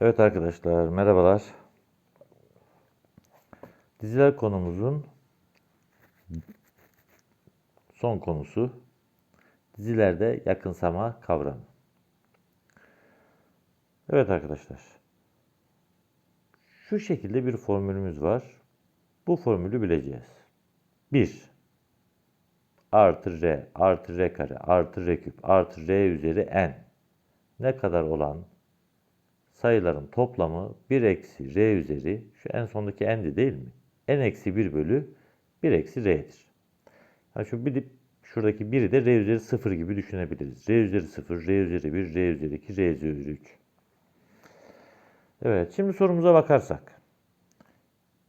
Evet arkadaşlar merhabalar. Diziler konumuzun son konusu dizilerde yakınsama kavramı. Evet arkadaşlar. Şu şekilde bir formülümüz var. Bu formülü bileceğiz. 1 artı r artı r kare artı r küp artı r üzeri n ne kadar olan sayıların toplamı 1 eksi r üzeri şu en sondaki n'di değil mi? n eksi 1 bölü 1 eksi r'dir. Yani şu bir şuradaki 1'i de r üzeri 0 gibi düşünebiliriz. r üzeri 0, r üzeri 1, r üzeri 2, r üzeri 3. Evet şimdi sorumuza bakarsak.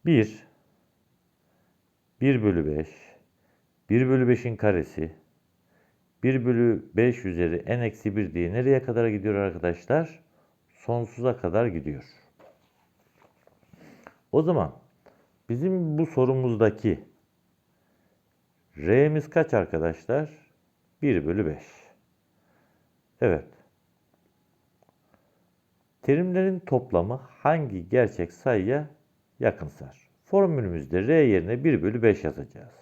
1, 1 bölü 5, 1 bölü 5'in karesi, 1 bölü 5 üzeri n eksi 1 diye nereye kadar gidiyor arkadaşlar? Sonsuza kadar gidiyor. O zaman bizim bu sorumuzdaki r'miz kaç arkadaşlar? 1 bölü 5. Evet. Terimlerin toplamı hangi gerçek sayıya yakınsar? Formülümüzde r yerine 1 bölü 5 yazacağız.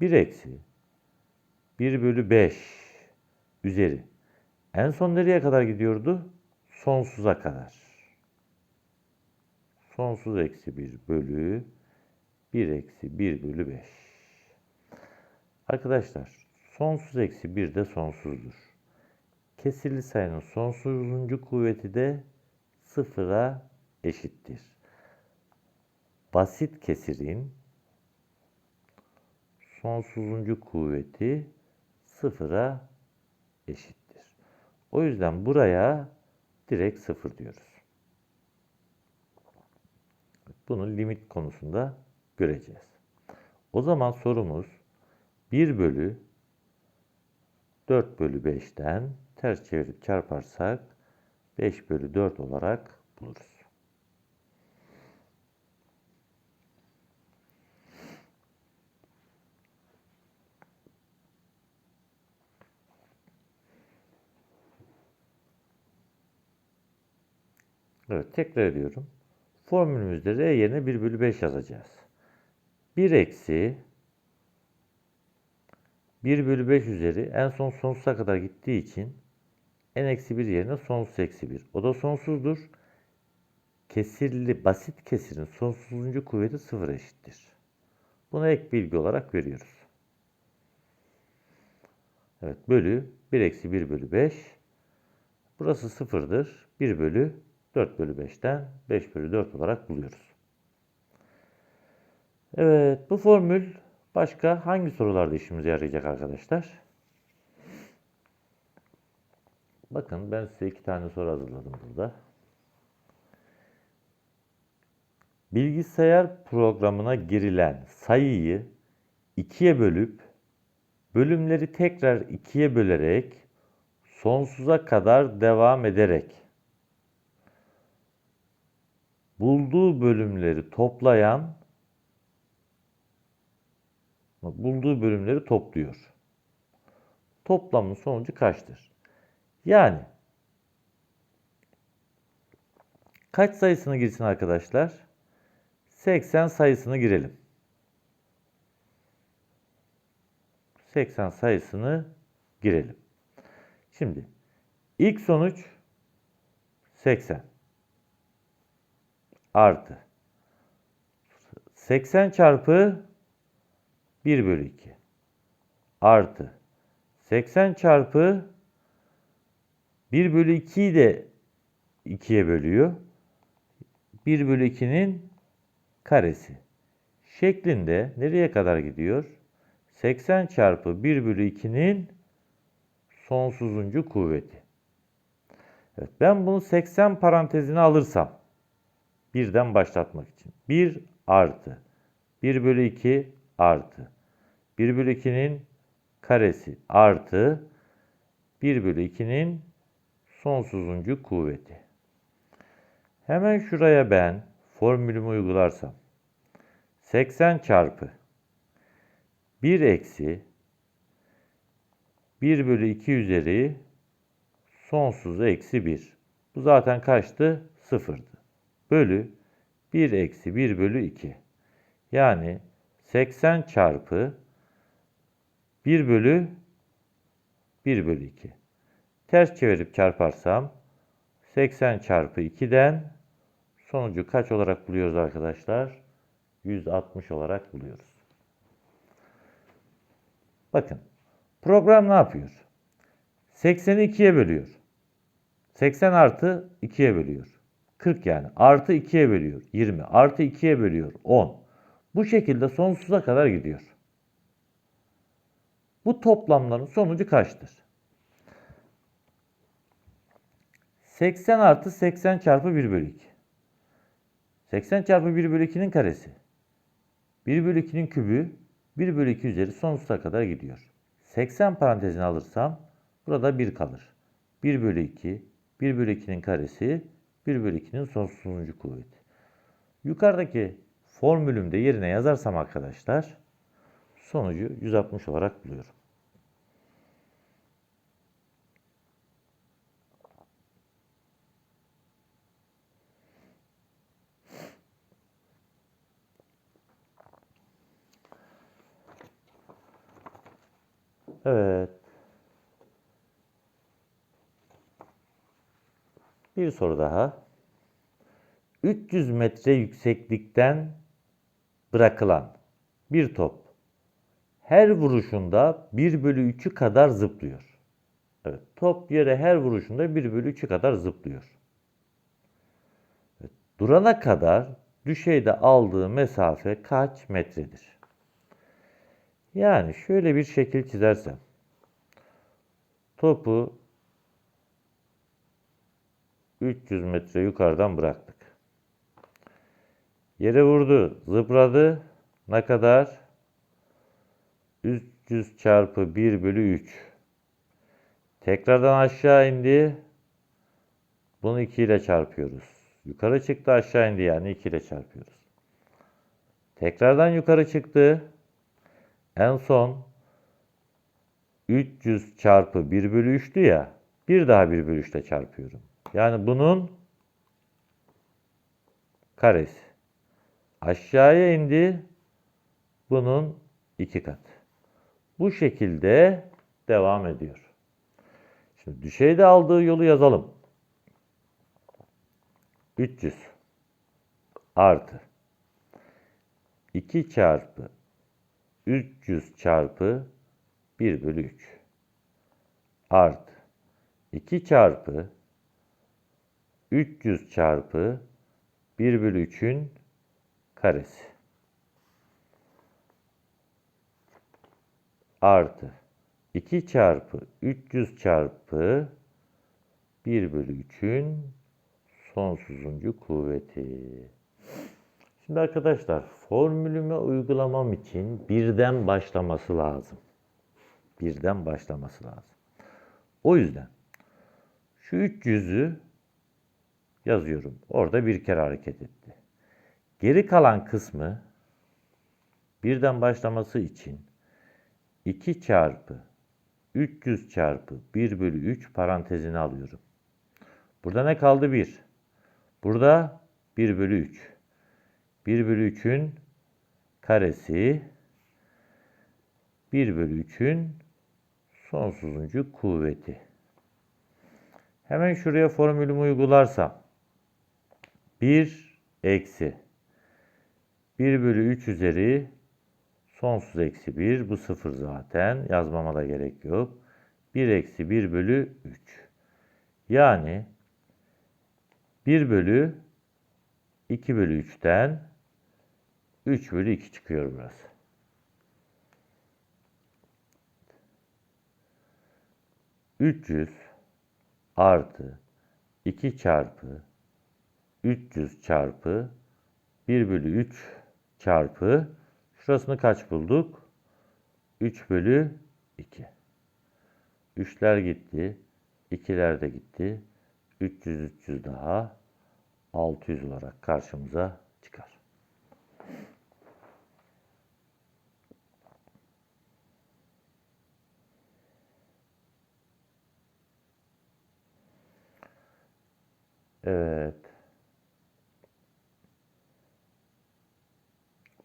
1 eksi 1 bölü 5 üzeri. En son nereye kadar gidiyordu? Sonsuza kadar. Sonsuz eksi 1 bölü 1 eksi 1 bölü 5. Arkadaşlar sonsuz eksi 1 de sonsuzdur. Kesirli sayının sonsuzuncu kuvveti de sıfıra eşittir. Basit kesirin sonsuzuncu kuvveti sıfıra eşittir. O yüzden buraya direkt sıfır diyoruz. Bunu limit konusunda göreceğiz. O zaman sorumuz 1 bölü 4 bölü 5'ten ters çevirip çarparsak 5 bölü 4 olarak buluruz. Evet tekrar ediyorum. Formülümüzde r yerine 1 bölü 5 yazacağız. 1 eksi 1 bölü 5 üzeri en son sonsuza kadar gittiği için n eksi 1 yerine sonsuz eksi 1. O da sonsuzdur. Kesirli basit kesirin sonsuzuncu kuvveti sıfır eşittir. Buna ek bilgi olarak veriyoruz. Evet bölü 1 eksi 1 bölü 5. Burası sıfırdır. 1 bölü 4 bölü 5'ten 5 bölü 4 olarak buluyoruz. Evet bu formül başka hangi sorularda işimize yarayacak arkadaşlar? Bakın ben size iki tane soru hazırladım burada. Bilgisayar programına girilen sayıyı ikiye bölüp bölümleri tekrar ikiye bölerek sonsuza kadar devam ederek bulduğu bölümleri toplayan bulduğu bölümleri topluyor. Toplamın sonucu kaçtır? Yani kaç sayısını girsin arkadaşlar? 80 sayısını girelim. 80 sayısını girelim. Şimdi ilk sonuç 80 artı 80 çarpı 1 bölü 2 artı 80 çarpı 1 bölü 2'yi de 2'ye bölüyor. 1 bölü 2'nin karesi şeklinde nereye kadar gidiyor? 80 çarpı 1 bölü 2'nin sonsuzuncu kuvveti. Evet, ben bunu 80 parantezine alırsam birden başlatmak için 1 artı 1 bölü 2 artı 1 bölü 2'nin karesi artı 1 bölü 2'nin sonsuzuncu kuvveti. Hemen şuraya ben formülümü uygularsam 80 çarpı 1 eksi 1 bölü 2 üzeri sonsuz eksi 1. Bu zaten kaçtı? sıfırdı. Bölü 1 eksi 1 bölü 2. Yani 80 çarpı 1 bölü 1 bölü 2. Ters çevirip çarparsam 80 çarpı 2'den sonucu kaç olarak buluyoruz arkadaşlar? 160 olarak buluyoruz. Bakın program ne yapıyor? 80'i 2'ye bölüyor. 80 artı 2'ye bölüyor. 40 yani. Artı 2'ye bölüyor. 20. Artı 2'ye bölüyor. 10. Bu şekilde sonsuza kadar gidiyor. Bu toplamların sonucu kaçtır? 80 artı 80 çarpı 1 bölü 2. 80 çarpı 1 bölü 2'nin karesi. 1 bölü 2'nin kübü 1 bölü 2 üzeri sonsuza kadar gidiyor. 80 parantezini alırsam burada 1 kalır. 1 bölü 2, 1 bölü 2'nin karesi, 1 bölü 2'nin sonsuzuncu kuvveti. Yukarıdaki formülümde yerine yazarsam arkadaşlar sonucu 160 olarak buluyorum. Evet. Bir soru daha. 300 metre yükseklikten bırakılan bir top her vuruşunda 1 bölü 3'ü kadar zıplıyor. Evet, top yere her vuruşunda 1 bölü 3'ü kadar zıplıyor. Evet, durana kadar düşeyde aldığı mesafe kaç metredir? Yani şöyle bir şekil çizersem topu 300 metre yukarıdan bıraktık. Yere vurdu, zıpladı. Ne kadar? 300 çarpı 1 bölü 3. Tekrardan aşağı indi. Bunu 2 ile çarpıyoruz. Yukarı çıktı aşağı indi yani 2 ile çarpıyoruz. Tekrardan yukarı çıktı. En son 300 çarpı 1 bölü 3'tü ya. Bir daha 1 bölü 3 ile çarpıyorum. Yani bunun karesi. Aşağıya indi. Bunun iki kat. Bu şekilde devam ediyor. Şimdi düşeyde aldığı yolu yazalım. 300 artı 2 çarpı 300 çarpı 1 bölü 3 artı 2 çarpı 300 çarpı 1 bölü 3'ün karesi artı 2 çarpı 300 çarpı 1 bölü 3'ün sonsuzuncu kuvveti. Şimdi arkadaşlar formülüme uygulamam için birden başlaması lazım. Birden başlaması lazım. O yüzden şu 300'ü yazıyorum. Orada bir kere hareket etti. Geri kalan kısmı birden başlaması için 2 çarpı 300 çarpı 1 bölü 3 parantezini alıyorum. Burada ne kaldı? 1. Burada 1 bölü 3. 1 bölü 3'ün karesi 1 bölü 3'ün sonsuzuncu kuvveti. Hemen şuraya formülümü uygularsam 1 eksi 1 bölü 3 üzeri sonsuz eksi 1 bu 0 zaten yazmama da gerek yok. 1 eksi 1 bölü 3. Yani 1 bölü 2 bölü 3'ten 3 bölü 2 çıkıyor burası. ...300 artı 2 çarpı 300 çarpı 1 bölü 3 çarpı şurasını kaç bulduk? 3 bölü 2. 3'ler gitti. 2'ler de gitti. 300 300 daha 600 olarak karşımıza çıkar. Evet.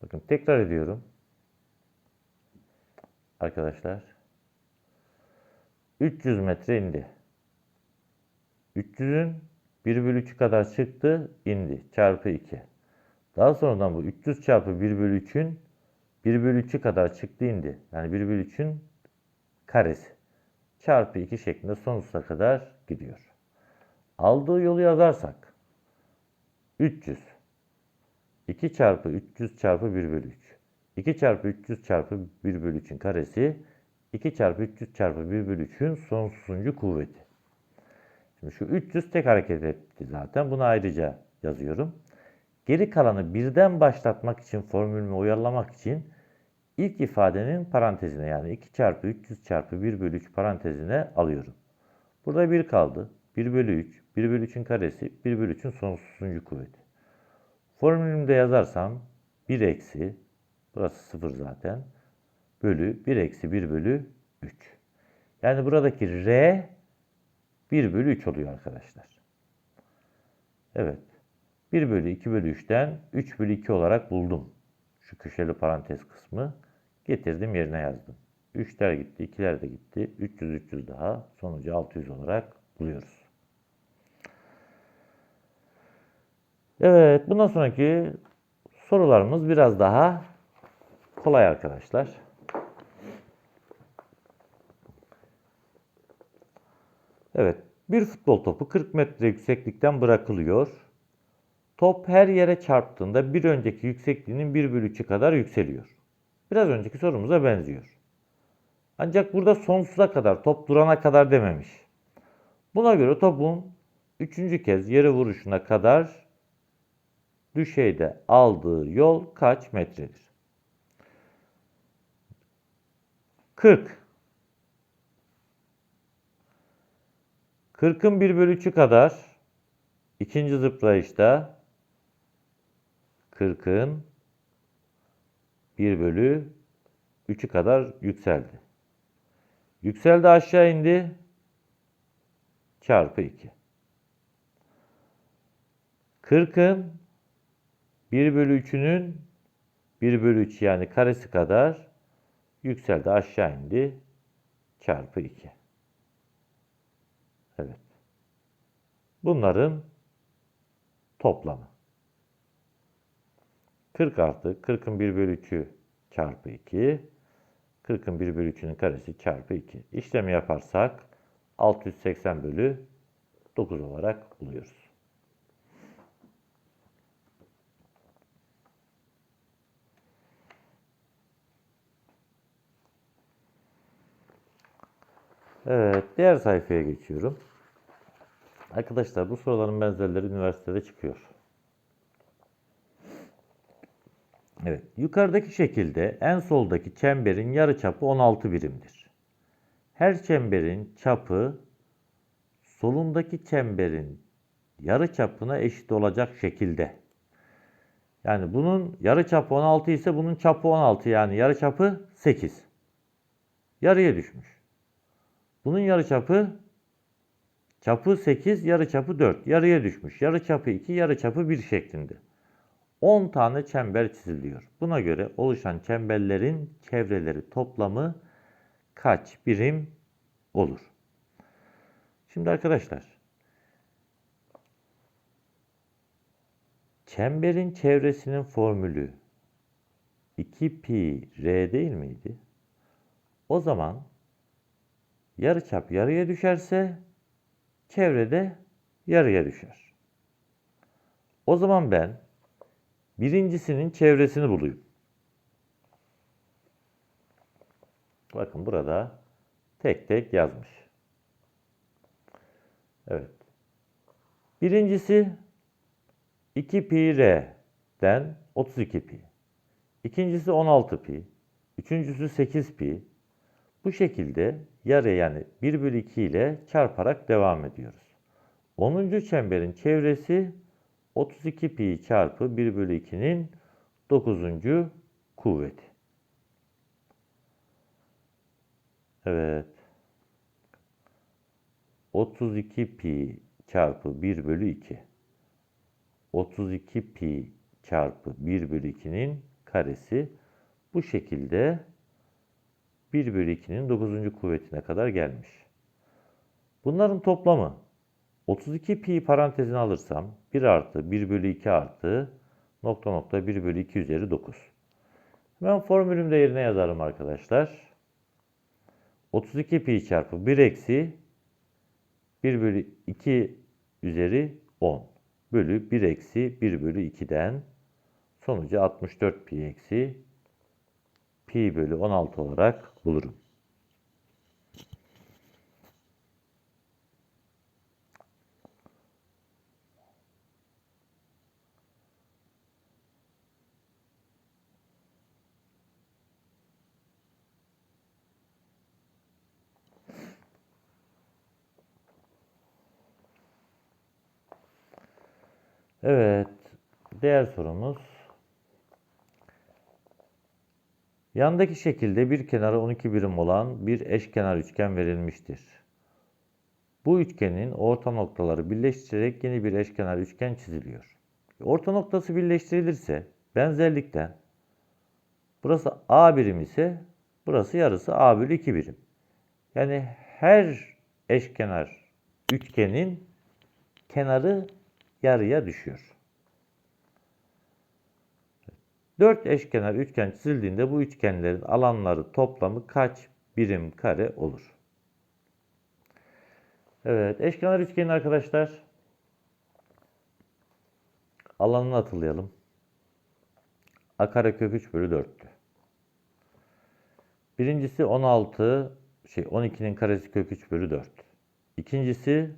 Bakın tekrar ediyorum. Arkadaşlar. 300 metre indi. 300'ün 1 bölü 3'ü kadar çıktı, indi. Çarpı 2. Daha sonradan bu 300 çarpı 1 bölü 3'ün 1 bölü 3'ü kadar çıktı, indi. Yani 1 bölü 3'ün karesi. Çarpı 2 şeklinde sonsuza kadar gidiyor. Aldığı yolu yazarsak 300 2 çarpı 300 çarpı 1 bölü 3. 2 çarpı 300 çarpı 1 bölü 3'ün karesi 2 çarpı 300 çarpı 1 bölü 3'ün sonsuzuncu kuvveti. Şimdi şu 300 tek hareket etti zaten. Bunu ayrıca yazıyorum. Geri kalanı birden başlatmak için formülümü uyarlamak için ilk ifadenin parantezine yani 2 çarpı 300 çarpı 1 bölü 3 parantezine alıyorum. Burada 1 kaldı. 1 bölü 3, 1 bölü 3'ün karesi, 1 bölü 3'ün sonsuzuncu kuvveti. Formülümde yazarsam 1 eksi, burası 0 zaten, bölü 1 eksi 1 bölü 3. Yani buradaki R 1 bölü 3 oluyor arkadaşlar. Evet. 1 bölü 2 bölü 3'ten 3 bölü 2 olarak buldum. Şu köşeli parantez kısmı. Getirdim yerine yazdım. 3'ler gitti, 2'ler de gitti. 300, 300 daha. Sonucu 600 olarak buluyoruz. Evet, bundan sonraki sorularımız biraz daha kolay arkadaşlar. Evet, bir futbol topu 40 metre yükseklikten bırakılıyor. Top her yere çarptığında bir önceki yüksekliğinin 1 bölü 3'ü kadar yükseliyor. Biraz önceki sorumuza benziyor. Ancak burada sonsuza kadar, top durana kadar dememiş. Buna göre topun üçüncü kez yere vuruşuna kadar düşeyde aldığı yol kaç metredir? 40. 40'ın 1 bölü 3'ü kadar ikinci zıplayışta 40'ın 1 bölü 3'ü kadar yükseldi. Yükseldi aşağı indi. Çarpı 2. 40'ın 1 bölü 3'ünün 1 bölü 3 yani karesi kadar yükseldi aşağı indi. Çarpı 2. Evet. Bunların toplamı. 40 artı 40'ın 1 bölü 3'ü çarpı 2. 40'ın 1 bölü 3'ünün karesi çarpı 2. İşlemi yaparsak 680 bölü 9 olarak buluyoruz. Evet, diğer sayfaya geçiyorum. Arkadaşlar bu soruların benzerleri üniversitede çıkıyor. Evet, yukarıdaki şekilde en soldaki çemberin yarıçapı 16 birimdir. Her çemberin çapı solundaki çemberin yarıçapına eşit olacak şekilde. Yani bunun yarıçapı 16 ise bunun çapı 16 yani yarıçapı 8. Yarıya düşmüş. Bunun yarıçapı çapı 8, yarıçapı 4. Yarıya düşmüş. Yarıçapı 2, yarıçapı 1 şeklinde. 10 tane çember çiziliyor. Buna göre oluşan çemberlerin çevreleri toplamı kaç birim olur? Şimdi arkadaşlar çemberin çevresinin formülü 2 pi r değil miydi? O zaman yarıçap yarıya düşerse çevrede yarıya düşer. O zaman ben birincisinin çevresini bulayım. Bakın burada tek tek yazmış. Evet. Birincisi 2 pi r'den 32 pi. İkincisi 16 pi. Üçüncüsü 8 pi. Bu şekilde yarı yani 1 bölü 2 ile çarparak devam ediyoruz. 10. çemberin çevresi 32 pi çarpı 1 bölü 2'nin 9. kuvveti. Evet. 32 pi çarpı 1 bölü 2. 32 pi çarpı 1 bölü 2'nin karesi bu şekilde 1 bölü 2'nin 9. kuvvetine kadar gelmiş. Bunların toplamı 32 pi parantezine alırsam 1 artı 1 bölü 2 artı nokta nokta 1 bölü 2 üzeri 9. Ben formülümde yerine yazarım arkadaşlar. 32 pi çarpı 1 eksi 1 bölü 2 üzeri 10 bölü 1 eksi 1 bölü 2'den sonucu 64 pi eksi pi bölü 16 olarak bulurum. Evet, diğer sorumuz. Yandaki şekilde bir kenarı 12 birim olan bir eşkenar üçgen verilmiştir. Bu üçgenin orta noktaları birleştirerek yeni bir eşkenar üçgen çiziliyor. Orta noktası birleştirilirse benzerlikten burası A birim ise burası yarısı A bölü 2 birim. Yani her eşkenar üçgenin kenarı yarıya düşüyor. Dört eşkenar üçgen çizildiğinde bu üçgenlerin alanları toplamı kaç birim kare olur? Evet, eşkenar üçgenin arkadaşlar alanını hatırlayalım. A kare kök 3 bölü 4'tü. Birincisi 16 şey 12'nin karesi kök 3 bölü 4. İkincisi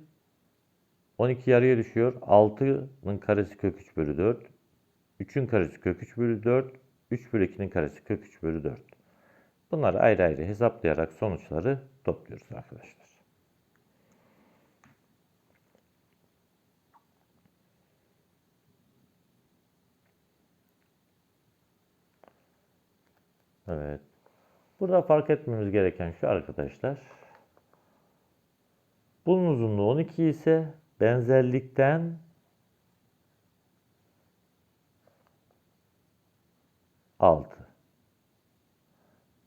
12 yarıya düşüyor. 6'nın karesi kök 3 bölü 4. 3'ün karesi kök 3 bölü 4. 3 bölü 2'nin karesi kök 3 bölü 4. Bunları ayrı ayrı hesaplayarak sonuçları topluyoruz arkadaşlar. Evet. Burada fark etmemiz gereken şu arkadaşlar. Bunun uzunluğu 12 ise benzerlikten altı.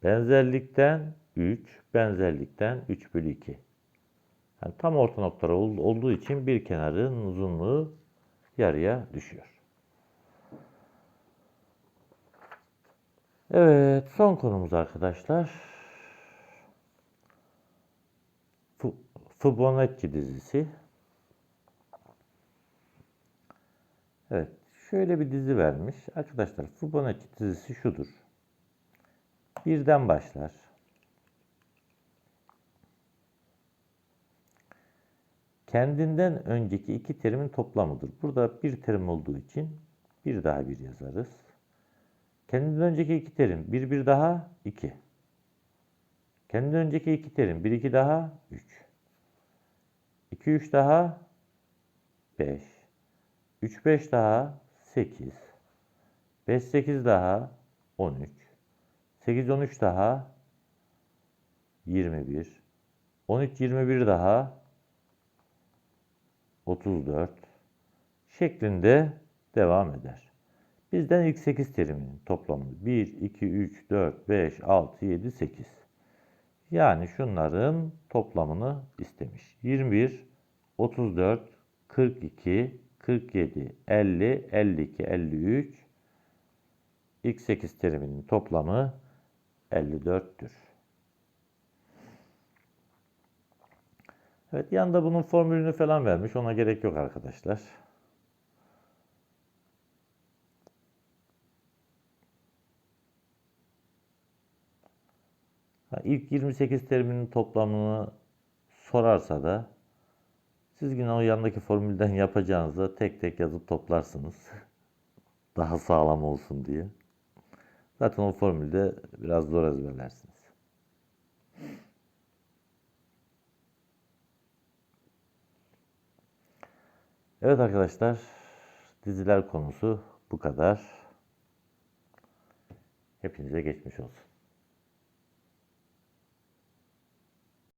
Benzerlikten 3, benzerlikten 3 bölü 2. Yani tam orta noktalar olduğu için bir kenarın uzunluğu yarıya düşüyor. Evet, son konumuz arkadaşlar. Fibonacci dizisi. Evet, şöyle bir dizi vermiş. Arkadaşlar Fibonacci dizisi şudur. Birden başlar. Kendinden önceki iki terimin toplamıdır. Burada bir terim olduğu için bir daha bir yazarız. Kendinden önceki iki terim bir bir daha iki. Kendinden önceki iki terim bir iki daha üç. 2 3 daha 5. 3 5 daha 8. 5 8 daha 13. 8 13 daha 21. 13 21 daha 34 şeklinde devam eder. Bizden ilk 8 teriminin toplamı 1, 2, 3, 4, 5, 6, 7, 8. Yani şunların toplamını istemiş. 21, 34, 42, 47, 50, 52, 53. İlk 8 teriminin toplamı 54'tür. Evet yanında bunun formülünü falan vermiş. Ona gerek yok arkadaşlar. İlk 28 teriminin toplamını sorarsa da siz yine o yandaki formülden yapacağınızda tek tek yazıp toplarsınız. Daha sağlam olsun diye. Zaten o formülde biraz zor ezberlersiniz. Evet arkadaşlar, diziler konusu bu kadar. Hepinize geçmiş olsun.